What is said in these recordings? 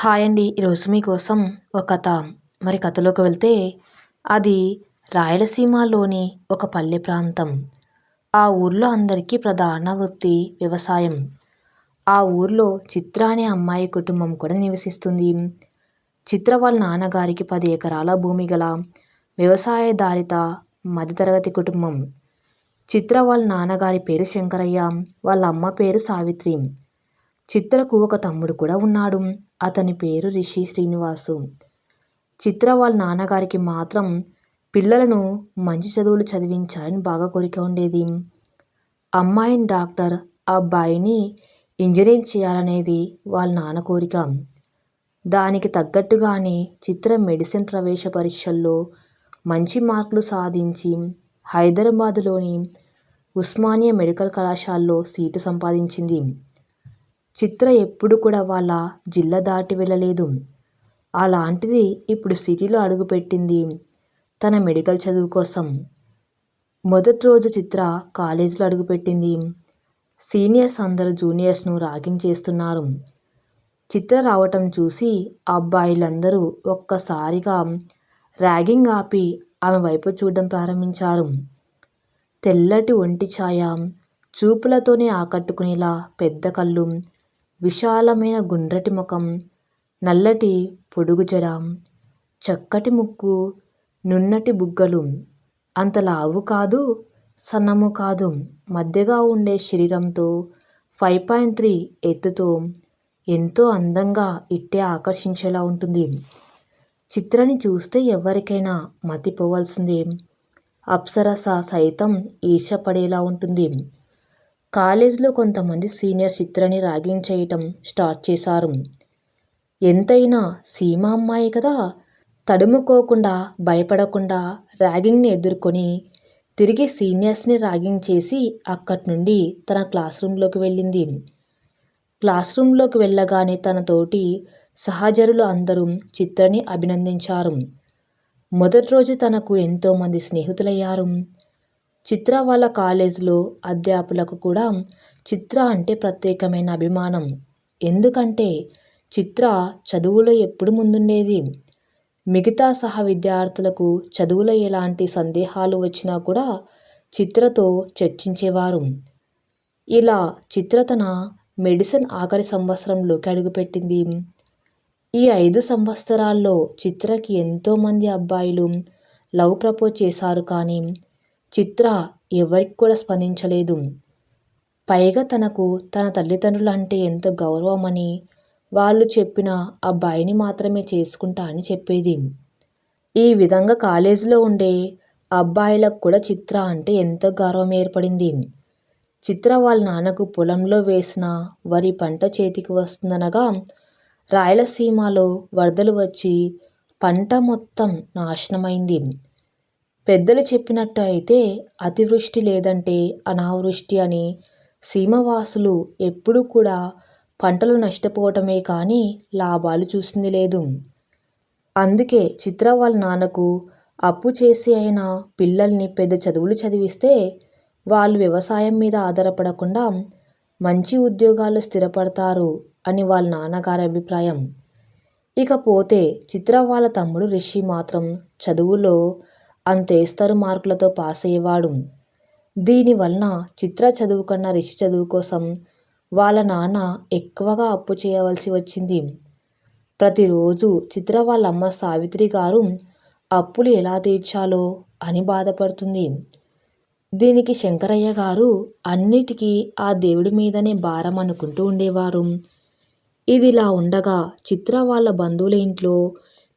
Hi అండి. ఈరోజు మీకోసం ఒక కథ. మరి కథలోకి వెళ్తే అది రాయలసీమలోని ఒక పల్లె ప్రాంతం. ఆ ఊర్లో అందరికీ ప్రధాన వృత్తి వ్యవసాయం. ఆ ఊర్లో చిత్ర అనే అమ్మాయి కుటుంబం కూడా నివసిస్తుంది. చిత్ర వాళ్ళ నాన్నగారికి పది ఎకరాల భూమి గల వ్యవసాయదారిత మధ్యతరగతి కుటుంబం. చిత్ర వాళ్ళ నాన్నగారి పేరు శంకరయ్య వాళ్ళ అమ్మ పేరు సావిత్రి. చిత్రకు ఒక తమ్ముడు కూడా ఉన్నాడు. అతని పేరు రిషి శ్రీనివాసు. చిత్ర వాళ్ళ నాన్నగారికి మాత్రం పిల్లలను మంచి చదువులు చదివించాలని బాగా కోరిక ఉండేది. అమ్మాయిని డాక్టర్ అబ్బాయిని ఇంజనీరింగ్ చేయాలనేది వాళ్ళ నాన్న కోరిక. దానికి తగ్గట్టుగానే చిత్ర మెడిసిన్ ప్రవేశ పరీక్షల్లో మంచి మార్కులు సాధించి హైదరాబాదులోని ఉస్మానియా మెడికల్ కళాశాలలో సీటు సంపాదించింది. చిత్ర ఎప్పుడు కూడా వాళ్ళ జిల్లా దాటి వెళ్ళలేదు. అలాంటిది ఇప్పుడు సిటీలో అడుగుపెట్టింది తన మెడికల్ చదువు కోసం. మొదటి రోజు చిత్ర కాలేజీలో అడుగుపెట్టింది. సీనియర్స్ అందరూ జూనియర్స్ను ర్యాగింగ్ చేస్తున్నారు. చిత్ర రావటం చూసి అబ్బాయిలందరూ ఒక్కసారిగా ర్యాగింగ్ ఆపి ఆమె వైపు చూడడం ప్రారంభించారు. తెల్లటి ఒంటి ఛాయ చూపులతోనే ఆకట్టుకునేలా పెద్ద కళ్ళు విశాలమైన గుండ్రటి ముఖం నల్లటి పొడుగు జడ చక్కటి ముక్కు నున్నటి బుగ్గలు. అంత లావు కాదు సన్నము కాదు. మధ్యగా ఉండే శరీరంతో ఫైవ్ పాయింట్ త్రీ ఎత్తుతో ఎంతో అందంగా ఇట్టే ఆకర్షించేలా ఉంటుంది. చిత్రని చూస్తే ఎవరికైనా మతిపోవాల్సిందే. అప్సరస సైతం ఈర్షపడేలా ఉంటుంది. కాలేజీలో కొంతమంది సీనియర్ చిత్రని ర్యాగింగ్ చేయటం స్టార్ట్ చేశారు. ఎంతైనా సీమ అమ్మాయి కదా. తడుముకోకుండా భయపడకుండా ర్యాగింగ్ని ఎదుర్కొని తిరిగి సీనియర్స్ని ర్యాగింగ్ చేసి అక్కడి నుండి తన క్లాస్ రూమ్లోకి వెళ్ళింది. క్లాస్ రూమ్లోకి వెళ్ళగానే తనతోటి సహచరులు అందరూ చిత్రని అభినందించారు. మొదటి రోజు తనకు ఎంతోమంది స్నేహితులయ్యారు. చిత్ర వాళ్ళ కాలేజీలో అధ్యాపులకు కూడా చిత్ర అంటే ప్రత్యేకమైన అభిమానం. ఎందుకంటే చిత్ర చదువులో ఎప్పుడు ముందుండేది? మిగతా సహ విద్యార్థులకు చదువులో ఎలాంటి సందేహాలు వచ్చినా కూడా చిత్రతో చర్చించేవారు. ఇలా చిత్ర తన మెడిసిన్ ఆఖరి సంవత్సరంలోకి అడుగుపెట్టింది. ఈ ఐదు సంవత్సరాల్లో చిత్రకి ఎంతోమంది అబ్బాయిలు లవ్ ప్రపోజ్ చేశారు కానీ చిత్ర ఎవరికి కూడా స్పందించలేదు. పైగా తనకు తన తల్లిదండ్రులు అంటే ఎంత గౌరవమని వాళ్ళు చెప్పిన అబ్బాయిని మాత్రమే చేసుకుంటా అని చెప్పేది. ఈ విధంగా కాలేజీలో ఉండే అబ్బాయిలకు కూడా చిత్ర అంటే ఎంతో గౌరవం ఏర్పడింది. చిత్ర వాళ్ళ నాన్నకు పొలంలో వేసిన వరి పంట చేతికి వస్తుందనగా రాయలసీమలో వరదలు వచ్చి పంట మొత్తం నాశనమైంది. పెద్దలు చెప్పినట్టు అయితే అతివృష్టి లేదంటే అనావృష్టి అని సీమవాసులు ఎప్పుడూ కూడా పంటలు నష్టపోవటమే కానీ లాభాలు చూసింది లేదు. అందుకే చిత్ర వాళ్ళ నాన్నకు అప్పు చేసి అయినా పిల్లల్ని పెద్ద చదువులు చదివిస్తే వాళ్ళు వ్యవసాయం మీద ఆధారపడకుండా మంచి ఉద్యోగాలు స్థిరపడతారు అని వాళ్ళ నాన్నగారి అభిప్రాయం. ఇకపోతే చిత్ర వాళ్ళ తమ్ముడు రిషి మాత్రం చదువులో అంతేస్తరు మార్కులతో పాస్ అయ్యేవాడు. దీనివలన చిత్ర చదువు కన్నా రిషి చదువు కోసం వాళ్ళ నాన్న ఎక్కువగా అప్పు చేయవలసి వచ్చింది. ప్రతిరోజు చిత్ర వాళ్ళ అమ్మ సావిత్రి గారు అప్పులు ఎలా తీర్చాలో అని బాధపడుతుంది. దీనికి శంకరయ్య గారు అన్నిటికీ ఆ దేవుడి మీదనే భారం అనుకుంటూ ఉండేవారు. ఇదిలా ఉండగా చిత్ర వాళ్ళ బంధువుల ఇంట్లో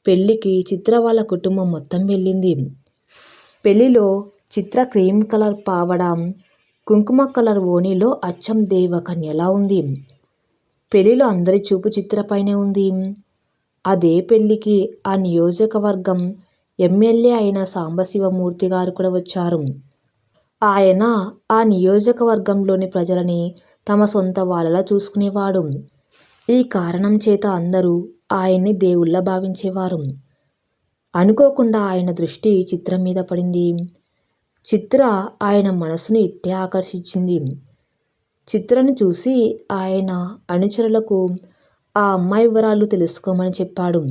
పెళ్ళికి చిత్ర వాళ్ళ కుటుంబం మొత్తం వెళ్ళింది. పెళ్ళిలో చిత్ర క్రీమ్ కలర్ పావడం కుంకుమ కలర్ ఓణిలో అచ్చం దేవకన్యలా ఉంది. పెళ్ళిలో అందరి చూపు చిత్రపైనే ఉంది. అదే పెళ్ళికి ఆ నియోజకవర్గం ఎమ్మెల్యే అయిన సాంబశివమూర్తి గారు కూడా వచ్చారు. ఆయన ఆ నియోజకవర్గంలోని ప్రజలని తమ సొంత వాళ్ళలా చూసుకునేవాడు. ఈ కారణం చేత అందరూ ఆయన్ని దేవుళ్ళ భావించేవారు. అనుకోకుండా ఆయన దృష్టి చిత్రం మీద పడింది. చిత్ర ఆయన మనసును ఇట్టే ఆకర్షించింది. చిత్రను చూసి ఆయన అనుచరులకు ఆ అమ్మాయి వివరాలు తెలుసుకోమని చెప్పాడు.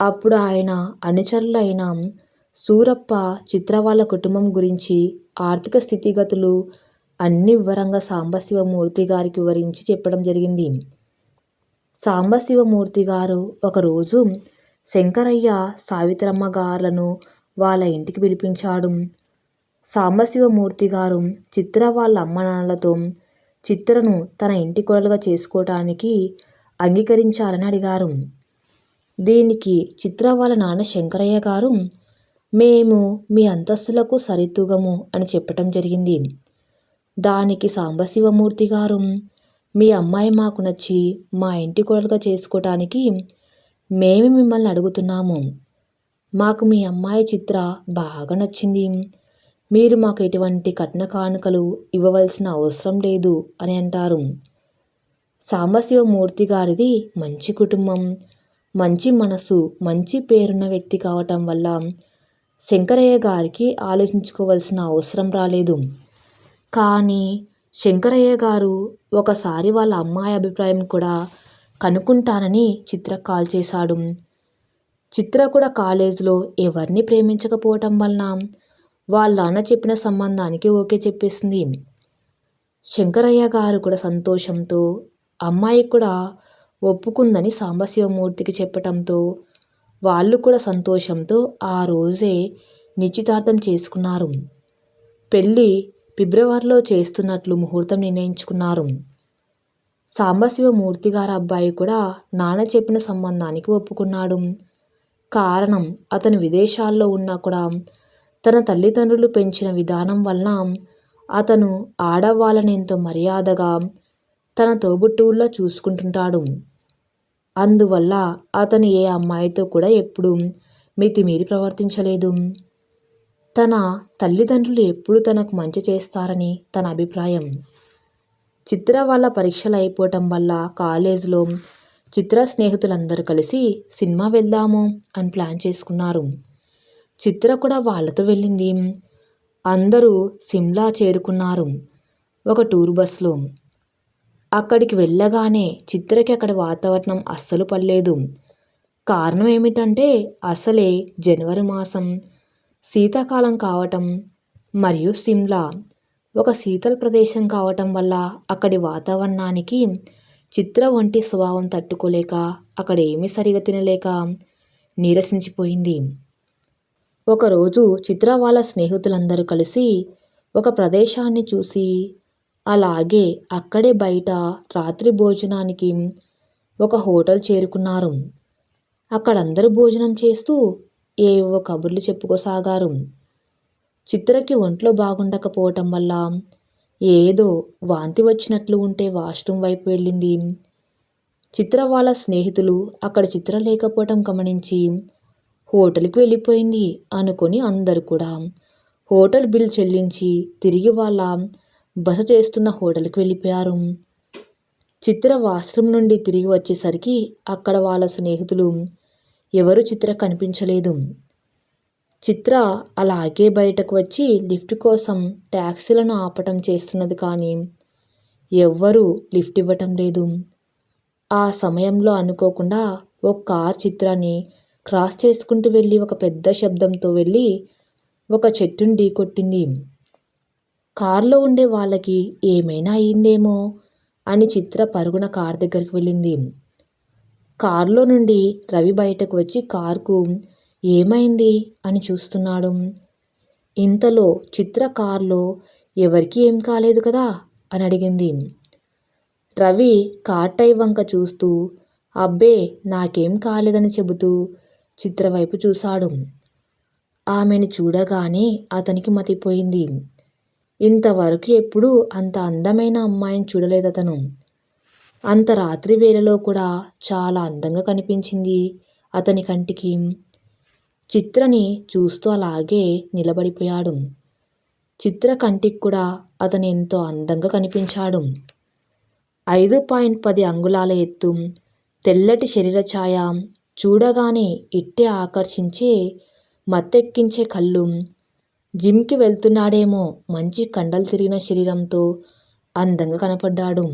అప్పుడు ఆయన అనుచరులైన సూరప్ప చిత్ర వాళ్ళ కుటుంబం గురించి ఆర్థిక స్థితిగతులు అన్ని వివరంగా సాంబశివమూర్తి గారికి వివరించి చెప్పడం జరిగింది. సాంబశివమూర్తి గారు ఒకరోజు శంకరయ్య సావిత్రమ్మ గారులను వాళ్ళ ఇంటికి పిలిపించాడు. సాంబశివమూర్తి గారు చిత్ర వాళ్ళ అమ్మ నాన్నలతో చిత్రను తన ఇంటి కోడలుగా చేసుకోవటానికి అంగీకరించాలని అడిగారు. దీనికి చిత్ర వాళ్ళ నాన్న శంకరయ్య గారు మేము మీ అంతస్తులకు సరితూగము అని చెప్పటం జరిగింది. దానికి సాంబశివమూర్తి గారు మీ అమ్మాయి మాకు నచ్చి మా ఇంటి కోడలుగా చేసుకోవటానికి మేము మిమ్మల్ని అడుగుతున్నాము. మాకు మీ అమ్మాయి చిత్ర బాగా నచ్చింది. మీరు మాకు ఎటువంటి కట్న కానుకలు ఇవ్వవలసిన అవసరం లేదు అని అంటారు. సాంబశివమూర్తి గారిది మంచి కుటుంబం. మంచి మనసు మంచి పేరున్న వ్యక్తి కావటం వల్ల శంకరయ్య గారికి ఆలోచించుకోవాల్సిన అవసరం రాలేదు. కానీ శంకరయ్య గారు ఒకసారి వాళ్ళ అమ్మాయి అభిప్రాయం కూడా కనుక్కుంటానని చిత్ర కాల్ చేశాడు. చిత్ర కూడా కాలేజీలో ఎవరిని ప్రేమించకపోవటం వలన వాళ్ళ అన్న చెప్పిన సంబంధానికి ఓకే చెప్పేసింది. శంకరయ్య గారు కూడా సంతోషంతో అమ్మాయి కూడా ఒప్పుకుందని సాంబశివమూర్తికి చెప్పటంతో వాళ్ళు కూడా సంతోషంతో ఆ రోజే నిశ్చితార్థం చేసుకున్నారు. పెళ్ళి ఫిబ్రవరిలో చేస్తున్నట్లు ముహూర్తం నిర్ణయించుకున్నారు. సాంబశివమూర్తి గారి అబ్బాయి కూడా నాన్న చెప్పిన సంబంధానికి ఒప్పుకున్నాడు. కారణం అతను విదేశాల్లో ఉన్నా కూడా తన తల్లిదండ్రులు పెంచిన విధానం వలన అతను ఆడవాళ్ళని ఎంతో మర్యాదగా తన తోబుట్టువుల్లో చూసుకుంటుంటాడు. అందువల్ల అతను ఏ అమ్మాయితో కూడా ఎప్పుడు మితిమీరి ప్రవర్తించలేదు. తన తల్లిదండ్రులు ఎప్పుడు తనకు మంచి చేస్తారని తన అభిప్రాయం. చిత్ర వాళ్ళ పరీక్షలు అయిపోవటం వల్ల కాలేజీలో చిత్ర స్నేహితులందరూ కలిసి సినిమా వెళ్దాము అని ప్లాన్ చేసుకున్నారు. చిత్ర కూడా వాళ్ళతో వెళ్ళింది. అందరూ సిమ్లా చేరుకున్నారు ఒక టూర్ బస్లో అక్కడికి వెళ్ళగానే చిత్రకి అక్కడ వాతావరణం అస్సలు పడలేదు. కారణం ఏమిటంటే అసలే జనవరి మాసం శీతాకాలం కావటం మరియు సిమ్లా ఒక శీతల ప్రదేశం కావటం వల్ల అక్కడి వాతావరణానికి చిత్ర వంటి స్వభావం తట్టుకోలేక అక్కడ ఏమీ సరిగా తినలేక నీరసించిపోయింది. ఒకరోజు చిత్ర వాళ్ళ స్నేహితులందరూ కలిసి ఒక ప్రదేశాన్ని చూసి అలాగే అక్కడే బయట రాత్రి భోజనానికి ఒక హోటల్ చేరుకున్నారు. అక్కడ అందరూ భోజనం చేస్తూ ఏవో కబుర్లు చెప్పుకోసాగారు. చిత్రకి ఒంట్లో బాగుండకపోవటం వల్ల ఏదో వాంతి వచ్చినట్లు ఉంటే వాష్రూమ్ వైపు వెళ్ళింది. చిత్ర వాళ్ళ స్నేహితులు అక్కడ చిత్ర లేకపోవటం గమనించి హోటల్కి వెళ్ళిపోయింది అనుకొని అందరు కూడా. హోటల్ బిల్ చెల్లించి తిరిగి వాళ్ళ బస చేస్తున్న హోటల్కి వెళ్ళిపోయారు. చిత్ర వాష్రూమ్ నుండి తిరిగి వచ్చేసరికి అక్కడ వాళ్ళ స్నేహితులు ఎవరు చిత్ర కనిపించలేదు. చిత్ర అలాగే బయటకు వచ్చి లిఫ్ట్ కోసం ట్యాక్సీలను ఆపటం చేస్తున్నది కానీ ఎవ్వరూ లిఫ్ట్ ఇవ్వటం లేదు. ఆ సమయంలో అనుకోకుండా ఒక కార్ చిత్రాన్ని క్రాస్ చేసుకుంటూ వెళ్ళి ఒక పెద్ద శబ్దంతో వెళ్ళి ఒక చెట్టును ఢీకొట్టింది కారులో ఉండే వాళ్ళకి ఏమైనా అయిందేమో అని చిత్ర పరుగున కార్ దగ్గరికి వెళ్ళింది. కారులో నుండి రవి బయటకు వచ్చి కారుకు ఏమైంది అని చూస్తున్నాడు. ఇంతలో చిత్ర కారులో ఎవరికి ఏం కాలేదు కదా అని అడిగింది. రవి కాటై వంక చూస్తూ అబ్బే నాకేం కాలేదని చెబుతూ చిత్ర వైపు చూశాడు. ఆమెను చూడగానే అతనికి మతిపోయింది. ఇంతవరకు ఎప్పుడూ అంత అందమైన అమ్మాయిని చూడలేదు అతను అంత రాత్రి వేళలో కూడా చాలా అందంగా కనిపించింది అతని కంటికి. చిత్రని చూస్తూ అలాగే నిలబడిపోయాడు. చిత్ర కంటికి కూడా అతను ఎంతో అందంగా కనిపించాడు. ఐదు పాయింట్ పది అంగుళాల ఎత్తు తెల్లటి శరీర ఛాయ చూడగానే ఇట్టే ఆకర్షించే మత్తెక్కించే కళ్ళు. జిమ్కి వెళ్తున్నాడేమో మంచి కండలు తిరిగిన శరీరంతో అందంగా కనపడ్డాడు.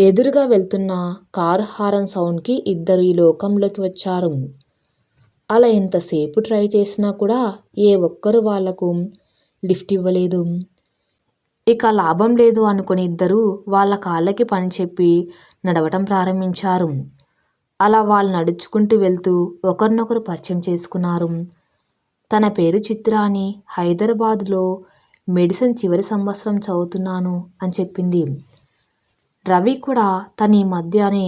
ఎదురుగా వెళ్తున్న కార్ హారన్ సౌండ్కి ఇద్దరు ఈ లోకంలోకి వచ్చారు. అలా ఎంతసేపు ట్రై చేసినా కూడా ఏ ఒక్కరు వాళ్ళకు లిఫ్ట్ ఇవ్వలేదు. ఇక లాభం లేదు అనుకుని ఇద్దరు వాళ్ళ కాళ్ళకి పని చెప్పి నడవటం ప్రారంభించారు. అలా వాళ్ళు నడుచుకుంటూ వెళ్తూ ఒకరినొకరు పరిచయం చేసుకున్నారు. తన పేరు చిత్ర అని హైదరాబాద్లో మెడిసిన్ చివరి సంవత్సరం చదువుతున్నాను అని చెప్పింది. రవి కూడా తన ఈ మధ్యనే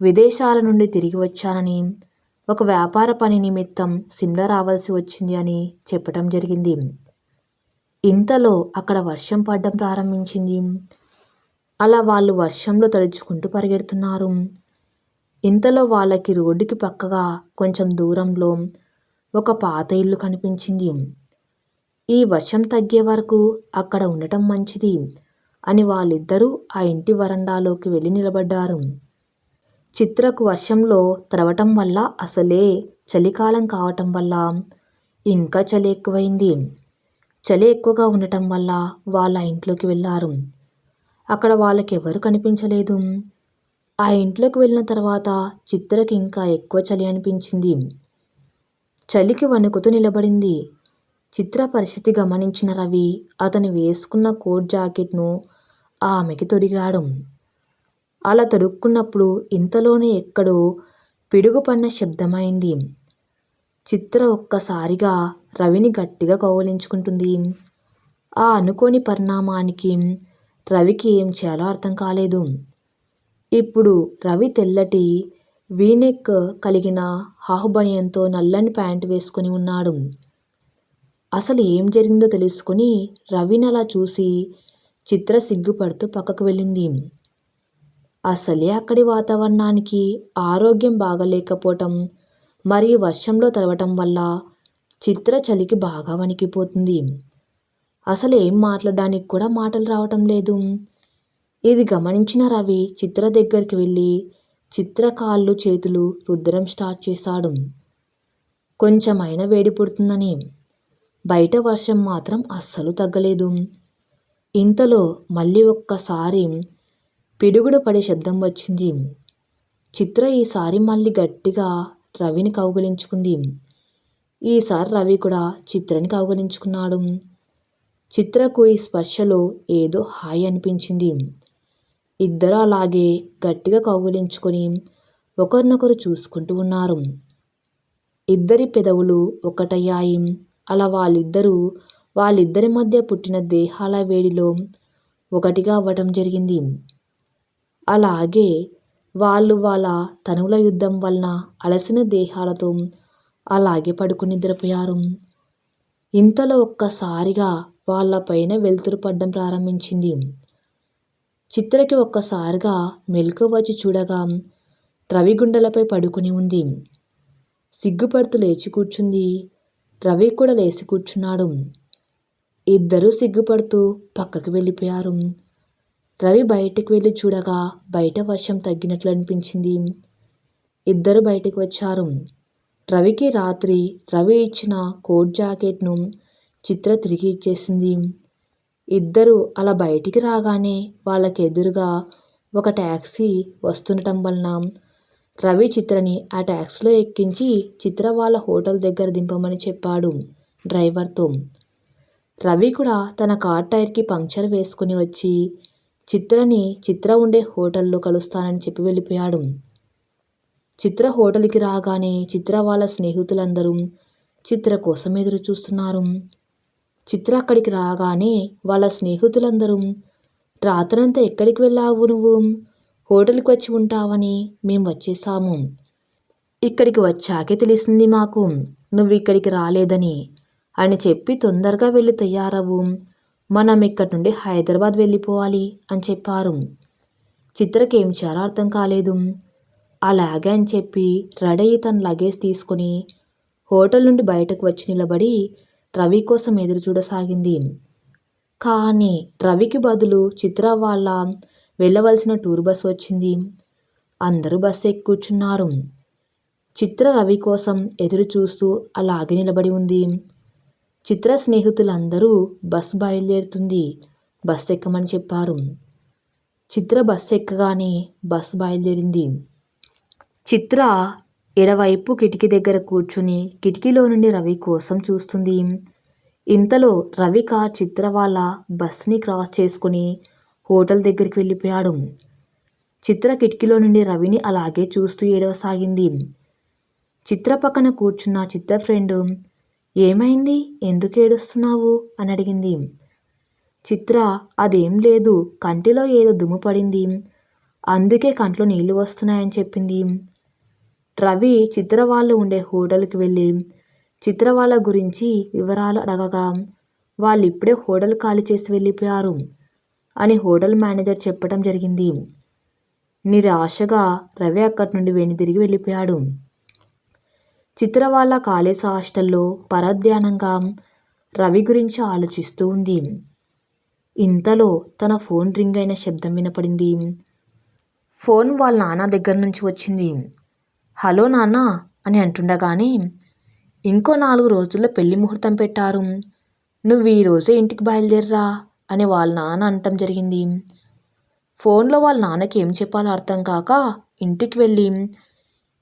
విదేశాల నుండి తిరిగి వచ్చానని ఒక వ్యాపార పని నిమిత్తం సిమ్లా రావాల్సి వచ్చింది అని చెప్పటం జరిగింది. ఇంతలో అక్కడ వర్షం పడడం ప్రారంభించింది. అలా వాళ్ళు వర్షంలో తడుచుకుంటూ పరిగెడుతున్నారు. ఇంతలో వాళ్ళకి రోడ్డుకి పక్కగా కొంచెం దూరంలో ఒక పాత ఇల్లు కనిపించింది. ఈ వర్షం తగ్గే వరకు అక్కడ ఉండటం మంచిది అని వాళ్ళిద్దరూ ఆ ఇంటి వరండాలోకి వెళ్ళి నిలబడ్డారు. చిత్రకు వర్షంలో తడవటం వల్ల అసలే చలికాలం కావటం వల్ల ఇంకా చలి ఎక్కువైంది. చలి ఎక్కువగా ఉండటం వల్ల వాళ్ళ ఇంట్లోకి వెళ్ళారు అక్కడ వాళ్ళకి ఎవరు కనిపించలేదు. ఆ ఇంట్లోకి వెళ్ళిన తర్వాత చిత్రకి ఇంకా ఎక్కువ చలి అనిపించింది. చలికి వణుకుతూ నిలబడింది. చిత్ర పరిస్థితి గమనించిన రవి అతను వేసుకున్న కోట్ జాకెట్ను ఆమెకి తొడిగాడు. అలా తడుక్కున్నప్పుడు ఇంతలోనే ఎక్కడో పిడుగుపడిన శబ్దమైంది. చిత్ర ఒక్కసారిగా రవిని గట్టిగా కౌగిలించుకుంటుంది. ఆ అనుకోని పరిణామానికి రవికి ఏం చేయాలో అర్థం కాలేదు. ఇప్పుడు రవి తెల్లటి వీనెక్ కలిగిన హాహుబనియంతో నల్లని ప్యాంటు వేసుకొని ఉన్నాడు. అసలు ఏం జరిగిందో తెలుసుకుని రవిని అలా చూసి చిత్ర సిగ్గుపడుతూ పక్కకు వెళ్ళింది. అసలే అక్కడి వాతావరణానికి ఆరోగ్యం బాగలేకపోవటం మరి వర్షంలో తడవటం వల్ల చిత్ర చలికి బాగా వణికిపోతుంది. అసలు ఏం మాట్లాడడానికి కూడా మాటలు రావటం లేదు. ఇది గమనించిన రవి చిత్ర దగ్గరికి వెళ్ళి చిత్ర కాళ్ళు చేతులు రుద్దరం స్టార్ట్ చేశాడు. కొంచెమైన వేడి పుడుతుందని. బయట వర్షం మాత్రం అస్సలు తగ్గలేదు. ఇంతలో మళ్ళీ ఒక్కసారి పిడుగుడు పడే శబ్దం వచ్చింది. చిత్ర ఈసారి మళ్ళీ గట్టిగా రవిని కౌగిలించుకుంది ఈసారి రవి కూడా చిత్రని కౌగిలించుకున్నాడు చిత్రకు ఈ స్పర్శలో ఏదో హాయి అనిపించింది. ఇద్దరు అలాగే గట్టిగా కౌగిలించుకొని ఒకరినొకరు చూసుకుంటూ ఉన్నారు. ఇద్దరి పెదవులు ఒకటయ్యాయి. అలా వాళ్ళిద్దరూ వాళ్ళిద్దరి మధ్య పుట్టిన దేహాల వేడిలో ఒకటిగా అవ్వటం జరిగింది. అలాగే వాళ్ళు వాళ్ళ తనువుల యుద్ధం వలన అలసిన దేహాలతో అలాగే పడుకుని నిద్రపోయారు. ఇంతలో ఒక్కసారిగా వాళ్ళపైన వెలుతురు పడ్డం ప్రారంభించింది. చిత్రకి ఒక్కసారిగా మెలకు వచ్చి చూడగా రవి గుండెలపై పడుకుని ఉంది. సిగ్గుపడుతూ లేచి కూర్చుంది. రవి కూడా లేచి కూర్చున్నాడు. ఇద్దరూ సిగ్గుపడుతూ పక్కకు వెళ్ళిపోయారు. రవి బయటికి వెళ్ళి చూడగా బయట వర్షం తగ్గినట్లు అనిపించింది. ఇద్దరు బయటికి వచ్చారు. రవికి రాత్రి రవి ఇచ్చిన కోట్ జాకెట్ను చిత్ర తిరిగి ఇచ్చేసింది. ఇద్దరు అలా బయటికి రాగానే వాళ్ళకి ఎదురుగా ఒక ట్యాక్సీ వస్తుండటం వలన రవి చిత్రని ఆ ట్యాక్సీలో ఎక్కించి చిత్ర వాళ్ళ హోటల్ దగ్గర దింపమని చెప్పాడు డ్రైవర్తో. రవి కూడా తన కార్ టైర్కి పంక్చర్ వేసుకుని వచ్చి చిత్రని చిత్ర ఉండే హోటల్లో కలుస్తానని చెప్పి వెళ్ళిపోయాడు. చిత్ర హోటల్కి రాగానే చిత్ర వాళ్ళ స్నేహితులందరూ చిత్ర కోసం ఎదురు చూస్తున్నారు. చిత్ర అక్కడికి రాగానే వాళ్ళ స్నేహితులందరూ రాత్రంతా ఎక్కడికి వెళ్ళావు నువ్వు? హోటల్కి వచ్చి ఉంటావని మేము వచ్చేసాము. ఇక్కడికి వచ్చాకే తెలిసింది మాకు. నువ్వు ఇక్కడికి రాలేదని అని చెప్పి తొందరగా వెళ్ళి తయారవు. మనం ఇక్కడి నుండి హైదరాబాద్ వెళ్ళిపోవాలి అని చెప్పారు. చిత్రకి ఏం చేయాలో అర్థం కాలేదు. అలాగే అని చెప్పి రెడీ తన లగేజ్ తీసుకొని హోటల్ నుండి బయటకు వచ్చి నిలబడి రవి కోసం ఎదురు చూడసాగింది. కానీ రవికి బదులు చిత్ర వాళ్ళ వెళ్ళవలసిన టూర్ బస్ వచ్చింది. అందరూ బస్సు ఎక్కి కూర్చున్నారు. చిత్ర రవి కోసం ఎదురు చూస్తూ అలాగే నిలబడి ఉంది. చిత్ర స్నేహితులందరూ బస్ బయలుదేరుతుంది. బస్ ఎక్కమని చెప్పారు. చిత్ర బస్ ఎక్కగానే బస్ బయలుదేరింది. చిత్ర ఎడవైపు కిటికీ దగ్గర కూర్చుని కిటికీలో నుండి రవి కోసం చూస్తుంది. ఇంతలో రవి కార్ చిత్ర వాళ్ళ బస్ని క్రాస్ చేసుకుని హోటల్ దగ్గరికి వెళ్ళిపోయాడు. చిత్ర కిటికీలో నుండి రవిని అలాగే చూస్తూ ఏడవసాగింది. చిత్ర పక్కన కూర్చున్న చిత్ర ఫ్రెండ్ ఏమైంది? ఎందుకు ఏడుస్తున్నావు? అని అడిగింది. చిత్ర అదేం లేదు. కంటిలో ఏదో దుమ్ము పడింది. అందుకే కంట్లో నీళ్ళు వస్తున్నాయని చెప్పింది. రవి చిత్ర వాళ్ళు ఉండే హోటల్కి వెళ్ళి చిత్ర వాళ్ళ గురించి వివరాలు అడగగా వాళ్ళు ఇప్పుడే హోటల్ ఖాళీ చేసి వెళ్ళిపోయారు అని హోటల్ మేనేజర్ చెప్పడం జరిగింది. నిరాశగా రవి అక్కడి నుండి వెనుదిరిగి వెళ్ళిపోయాడు. చిత్ర వాళ్ళ కాలేజ్ హాస్టల్లో పరధ్యానంగా రవి గురించి ఆలోచిస్తూ ఉంది. ఇంతలో తన ఫోన్ రింగ్ అయిన శబ్దం వినపడింది. ఫోన్ వాళ్ళ నాన్న దగ్గర నుంచి వచ్చింది. హలో నాన్న అని అంటుండగానే ఇంకో నాలుగు రోజుల్లో పెళ్ళి ముహూర్తం పెట్టారు. నువ్వు ఈరోజే ఇంటికి బయలుదేరరా అని వాళ్ళ నాన్న అనటం జరిగింది. ఫోన్లో వాళ్ళ నాన్నకి ఏం చెప్పాలో అర్థం కాక ఇంటికి వెళ్ళి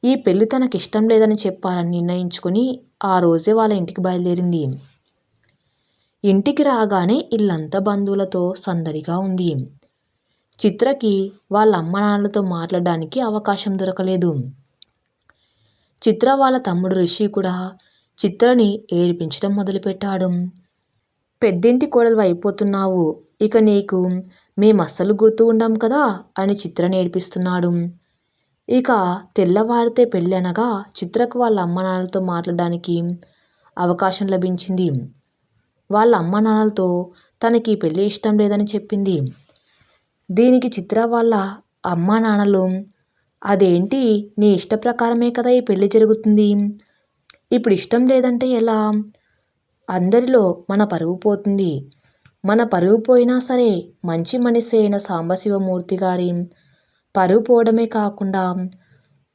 ఈ పెళ్ళి తనకి ఇష్టం లేదని చెప్పాలని నిర్ణయించుకుని ఆ రోజే వాళ్ళ ఇంటికి బయలుదేరింది ఇంటికి రాగానే ఇల్లంతా బంధువులతో సందడిగా ఉంది చిత్రకి వాళ్ళ అమ్మ నాన్నలతో మాట్లాడడానికి అవకాశం దొరకలేదు. చిత్ర వాళ్ళ తమ్ముడు రిషి కూడా చిత్రని ఏడిపించడం మొదలుపెట్టాడు. పెద్దింటి కోడలు అయిపోతున్నావు. ఇక నీకు మేము అస్సలు గుర్తు ఉండం కదా అని చిత్రని ఏడిపిస్తున్నాడు. ఇక తెల్లవారితే పెళ్ళి అనగా చిత్రకు వాళ్ళ అమ్మ నాన్నలతో మాట్లాడడానికి అవకాశం లభించింది. వాళ్ళ అమ్మ నాన్నలతో తనకి పెళ్ళి ఇష్టం లేదని చెప్పింది. దీనికి చిత్ర వాళ్ళ అమ్మ నాన్నలు అదేంటి నీ ఇష్ట ప్రకారమే కదా ఈ పెళ్ళి జరుగుతుంది? ఇప్పుడు ఇష్టం లేదంటే ఎలా? అందరిలో మన పరువు పోతుంది. మన పరువు పోయినా సరే మంచి మనిషి అయిన సాంబశివమూర్తి గారి పరువు పోవడమే కాకుండా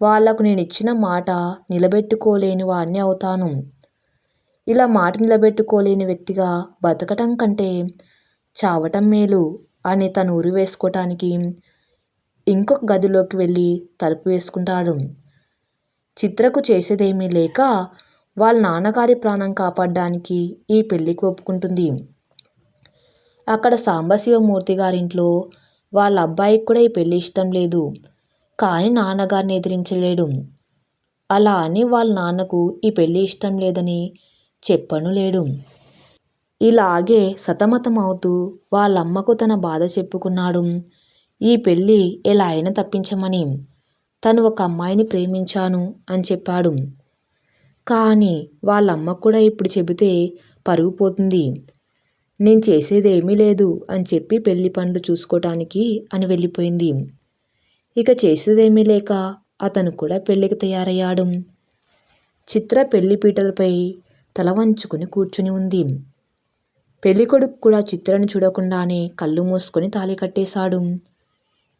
వాళ్ళకు నేను ఇచ్చిన మాట నిలబెట్టుకోలేని వాడిని అవుతాను. ఇలా మాట నిలబెట్టుకోలేని వ్యక్తిగా బతకటం కంటే చావటం మేలు అని తను ఉరి వేసుకోవటానికి ఇంకొక గదిలోకి వెళ్ళి తలుపు వేసుకుంటాడు. చిత్రకు చేసేదేమీ లేక వాళ్ళ నాన్నగారి ప్రాణం కాపాడడానికి ఈ పెళ్ళికి ఒప్పుకుంటుంది. అక్కడ సాంబశివమూర్తి గారింట్లో వాళ్ళ అబ్బాయికి కూడా ఈ పెళ్ళి ఇష్టం లేదు. కానీ నాన్నగారిని ఎదిరించలేడు. అలా అని వాళ్ళ నాన్నకు ఈ పెళ్ళి ఇష్టం లేదని చెప్పను లేడు. ఇలాగే సతమతం అవుతూ వాళ్ళమ్మకు తన బాధ చెప్పుకున్నాడు. ఈ పెళ్ళి ఎలా అయినా తప్పించమని తను ఒక అమ్మాయిని ప్రేమించాను అని చెప్పాడు. కానీ వాళ్ళమ్మ కూడా ఇప్పుడు చెబితే పరుగు పోతుంది. నేను చేసేదేమీ లేదు అని చెప్పి పెళ్ళి పనులు చూసుకోవటానికి అని వెళ్ళిపోయింది. ఇక చేసేదేమీ లేక అతను కూడా పెళ్ళికి తయారయ్యాడు. చిత్ర పెళ్ళి పీటలపై తల వంచుకుని కూర్చుని ఉంది. పెళ్ళికొడుకు కూడా చిత్రను చూడకుండానే కళ్ళు మూసుకొని తాళి కట్టేశాడు.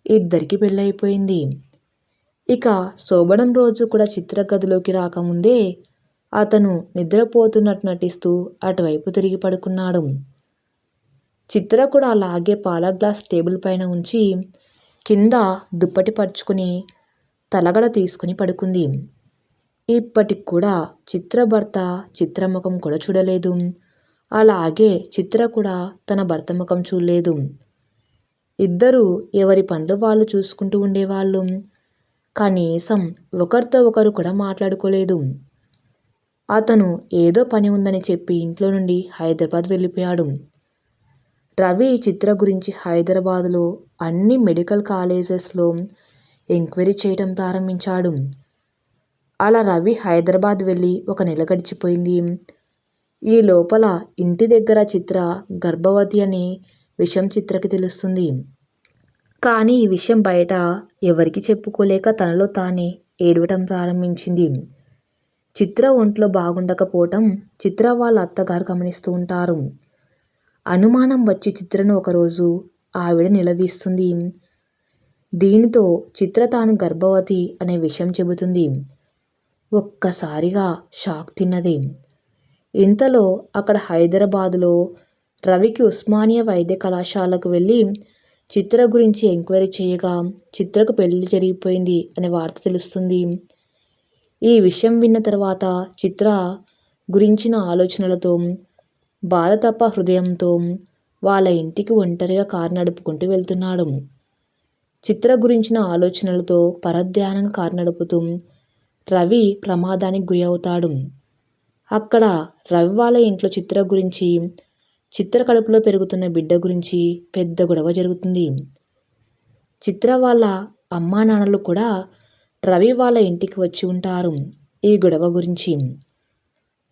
ఇద్దరికి పెళ్ళైపోయింది ఇక శోభనం రోజు కూడా చిత్ర గదిలోకి రాకముందే అతను నిద్రపోతున్నట్టు నటిస్తూ అటువైపు తిరిగి పడుకున్నాడు. చిత్ర కూడా అలాగే పాల గ్లాస్ టేబుల్ పైన ఉంచి కింద దుప్పటి పరుచుకుని తలగడ తీసుకుని పడుకుంది. ఇప్పటికి కూడా చిత్ర భర్త చిత్రముఖం కూడా చూడలేదు. అలాగే చిత్ర కూడా తన భర్త ముఖం చూడలేదు. ఇద్దరు ఎవరి పనులు వాళ్ళు చూసుకుంటూ ఉండేవాళ్ళు. కనీసం ఒకరితో ఒకరు కూడా మాట్లాడుకోలేదు. అతను ఏదో పని ఉందని చెప్పి ఇంట్లో నుండి హైదరాబాద్ వెళ్ళిపోయాడు. రవి చిత్ర గురించి హైదరాబాదులో అన్ని మెడికల్ కాలేజెస్లో ఎంక్వైరీ చేయడం ప్రారంభించాడు. అలా రవి హైదరాబాద్ వెళ్ళి ఒక నెల గడిచిపోయింది. ఈ లోపల ఇంటి దగ్గర చిత్ర గర్భవతి అని విషయం చిత్రకి తెలుస్తుంది. కానీ ఈ విషయం బయట ఎవరికి చెప్పుకోలేక తనలో తానే ఏడవటం ప్రారంభించింది. చిత్ర ఒంట్లో బాగుండకపోవటం చిత్ర వాళ్ళ అత్తగారు గమనిస్తూ ఉంటారు. అనుమానం వచ్చి చిత్రను ఒకరోజు ఆవిడ నిలదీస్తుంది. దీనితో చిత్ర తాను గర్భవతి అనే విషయం చెబుతుంది. ఒక్కసారిగా షాక్ తిన్నది. ఇంతలో అక్కడ హైదరాబాదులో రవికి ఉస్మానియా వైద్య కళాశాలకు వెళ్ళి చిత్ర గురించి ఎంక్వైరీ చేయగా చిత్రకు పెళ్ళి జరిగిపోయింది అనే వార్త తెలుస్తుంది. ఈ విషయం విన్న తర్వాత చిత్ర గురించిన ఆలోచనలతో బాధ తప్ప హృదయంతో వాళ్ళ ఇంటికి ఒంటరిగా కారు నడుపుకుంటూ వెళ్తున్నాడు. చిత్ర గురించిన ఆలోచనలతో పరధ్యానంగా కారు నడుపుతూ రవి ప్రమాదానికి గురి అవుతాడు. అక్కడ రవి వాళ్ళ ఇంట్లో చిత్ర గురించి చిత్ర కడుపులో పెరుగుతున్న బిడ్డ గురించి పెద్ద గొడవ జరుగుతుంది. చిత్ర వాళ్ళ అమ్మా నాన్నలు కూడా రవి వాళ్ళ ఇంటికి వచ్చి ఉంటారు ఈ గొడవ గురించి.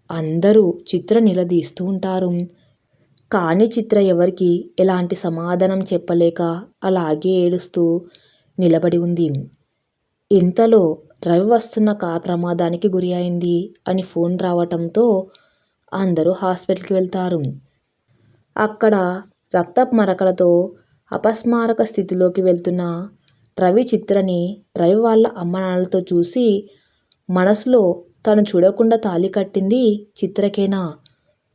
అందరూ చిత్ర నిలదీస్తూ ఉంటారు. కానీ చిత్ర ఎవరికి ఎలాంటి సమాధానం చెప్పలేక అలాగే ఏడుస్తూ నిలబడి ఉంది. ఇంతలో రవి వస్తున్న కార్ ప్రమాదానికి గురి అయింది అని ఫోన్ రావటంతో అందరూ హాస్పిటల్కి వెళ్తారు. అక్కడ రక్త మరకలతో అపస్మారక స్థితిలోకి వెళ్తున్న రవి చిత్రని రవి వాళ్ళ అమ్మ నాన్నలతో చూసి మనసులో తను చూడకుండా తాళి కట్టింది చిత్రకేనా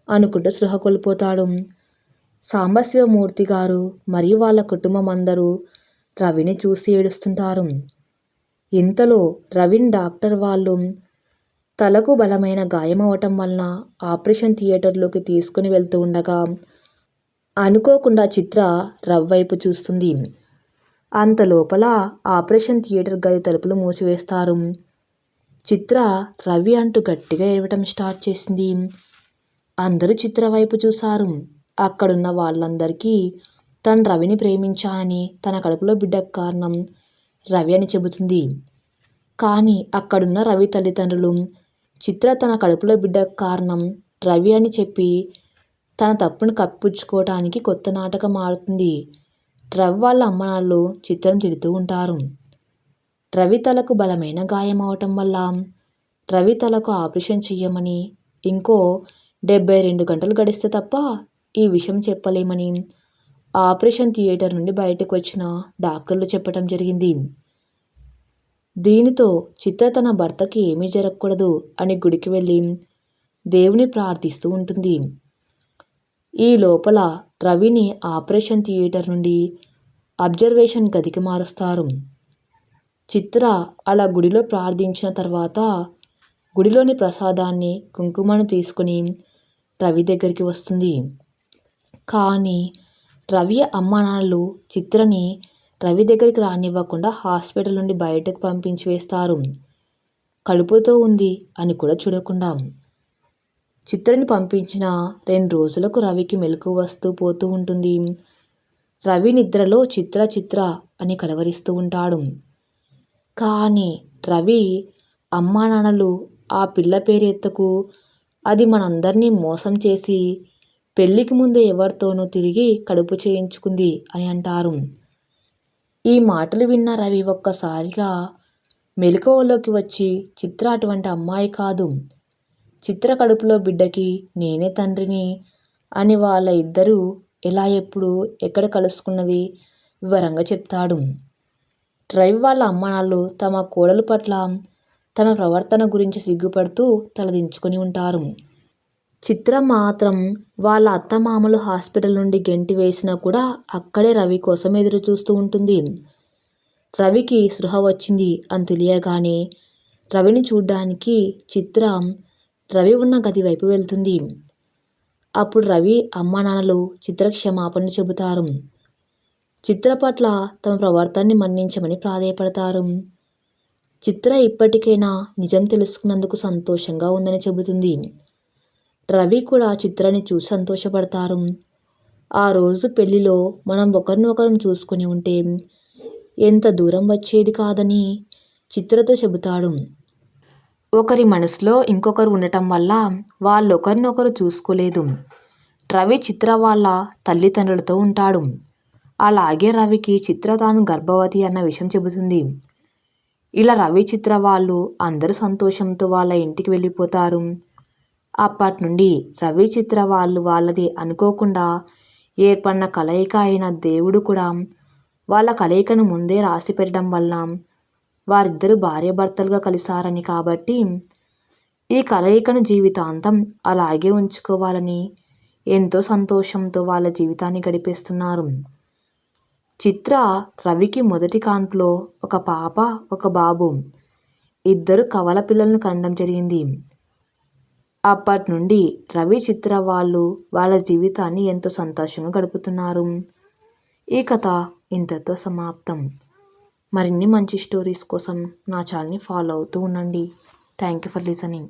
అనుకుంటూ సృహ కోల్పోతాడు. సాంబశివమూర్తి గారు మరియు వాళ్ళ కుటుంబం అందరూ రవిని చూసి ఏడుస్తుంటారు. ఇంతలో రవిని డాక్టర్ వాళ్ళు తలకు బలమైన గాయమవటం వలన ఆపరేషన్ థియేటర్లోకి తీసుకుని వెళ్తూ ఉండగా అనుకోకుండా చిత్ర రవి వైపు చూస్తుంది. అంత లోపల ఆపరేషన్ థియేటర్ గది తలుపులు మూసివేస్తారు. చిత్ర రవి అంటూ గట్టిగా ఏడవటం స్టార్ట్ చేసింది. అందరూ చిత్ర వైపు చూశారు. అక్కడున్న వాళ్ళందరికీ తను రవిని ప్రేమించానని తన కడుపులో బిడ్డకు కారణం రవి అని చెబుతుంది. కానీ అక్కడున్న రవి తల్లిదండ్రులు చిత్ర తన కడుపులో బిడ్డకు కారణం రవి అని చెప్పి తన తప్పును కప్పించుకోవటానికి కొత్త నాటకం ఆడుతుంది. రవి వాళ్ళ అమ్మనాళ్ళు చిత్రం తిడుతూ ఉంటారు. రవి తలకు బలమైన గాయం అవటం వల్ల రవి తలకు ఆపరేషన్ చెయ్యమని ఇంకో డెబ్బై రెండు గంటలు గడిస్తే తప్ప ఈ విషయం చెప్పలేమని ఆపరేషన్ థియేటర్ నుండి బయటకు వచ్చిన డాక్టర్లు చెప్పడం జరిగింది. దీనితో చిత్ర తన భర్తకి ఏమీ జరగకూడదు అని గుడికి వెళ్ళి దేవుని ప్రార్థిస్తూ ఉంటుంది. ఈ లోపల రవిని ఆపరేషన్ థియేటర్ నుండి అబ్జర్వేషన్ గదికి మారుస్తారు. చిత్ర అలా గుడిలో ప్రార్థించిన తర్వాత గుడిలోని ప్రసాదాన్ని కుంకుమను తీసుకుని రవి దగ్గరికి వస్తుంది. కానీ రవి అమ్మానాన్నలు చిత్రని రవి దగ్గరికి రానివ్వకుండా హాస్పిటల్ నుండి బయటకు పంపించి వేస్తారు. కడుపుతో ఉంది అని కూడా చూడకుండా చిత్రని పంపించిన రెండు రోజులకు రవికి మెలకు వస్తూ పోతూ ఉంటుంది. రవి నిద్రలో చిత్ర చిత్ర అని కలవరిస్తూ ఉంటాడు. కానీ రవి అమ్మా నాన్నలు ఆ పిల్ల పేరు ఎత్తకు. అది మనందరినీ మోసం చేసి పెళ్ళికి ముందే ఎవరితోనో తిరిగి కడుపు చేయించుకుంది అని అంటారు. ఈ మాటలు విన్న రవి ఒక్కసారిగా మెలకువలోకి వచ్చి చిత్ర అటువంటి అమ్మాయి కాదు. చిత్ర కడుపులో బిడ్డకి నేనే తండ్రిని అని వాళ్ళ ఇద్దరూ ఎలా ఎప్పుడు ఎక్కడ కలుసుకున్నది వివరంగా చెప్తాడు. డ్రైవ్ వాళ్ళ అమ్మానాన్నలు తమ కోడలు పట్ల తమ ప్రవర్తన గురించి సిగ్గుపడుతూ తలదించుకొని ఉంటారు. చిత్ర మాత్రం వాళ్ళ అత్తమామలు హాస్పిటల్ నుండి గెంటి వేసినా కూడా అక్కడే రవి కోసం ఎదురు చూస్తూ ఉంటుంది. రవికి సృహ వచ్చింది అని తెలియగానే రవిని చూడ్డానికి చిత్ర రవి ఉన్న గది వైపు వెళ్తుంది. అప్పుడు రవి అమ్మానాన్నలు చిత్ర క్షమాపణ చెబుతారు. చిత్ర పట్ల తమ ప్రవర్తనని మన్నించమని ప్రాధేయపడతారు. చిత్ర ఇప్పటికైనా నిజం తెలుసుకున్నందుకు సంతోషంగా ఉందని చెబుతుంది. రవి కూడా చిత్రాన్ని చూసి సంతోషపడతారు. ఆ రోజు పెళ్ళిలో మనం ఒకరినొకరం చూసుకుని ఉంటే ఎంత దూరం వచ్చేది కాదని చిత్రతో చెబుతాడు. ఒకరి మనసులో ఇంకొకరు ఉండటం వల్ల వాళ్ళు ఒకరినొకరు చూసుకోలేదు. రవి చిత్ర వాళ్ళ తల్లిదండ్రులతో ఉంటాడు. అలాగే రవికి చిత్ర తాను గర్భవతి అన్న విషయం చెబుతుంది. ఇలా రవి చిత్ర వాళ్ళు అందరూ సంతోషంతో వాళ్ళ ఇంటికి వెళ్ళిపోతారు. అప్పటి నుండి రవి చిత్ర వాళ్ళు వాళ్ళది అనుకోకుండా ఏర్పడిన కలయిక అయిన దేవుడు కూడా వాళ్ళ కలయికను ముందే రాసి పెట్టడం వల్ల వారిద్దరూ భార్యాభర్తలుగా కలిశారని కాబట్టి ఈ కలయికను జీవితాంతం అలాగే ఉంచుకోవాలని ఎంతో సంతోషంతో వాళ్ళ జీవితాన్ని గడిపేస్తున్నారు. చిత్ర రవికి మొదటి కాన్పులో ఒక పాప ఒక బాబు. ఇద్దరు కవల పిల్లలను కనడం జరిగింది. అప్పటి నుండి రవి చిత్ర వాళ్ళు వాళ్ళ జీవితాన్ని ఎంతో సంతోషంగా గడుపుతున్నారు. ఈ కథ ఇంతతో సమాప్తం. మరిన్ని మంచి స్టోరీస్ కోసం నా ఛానల్ని ఫాలో అవుతూ ఉండండి. Thank you for listening.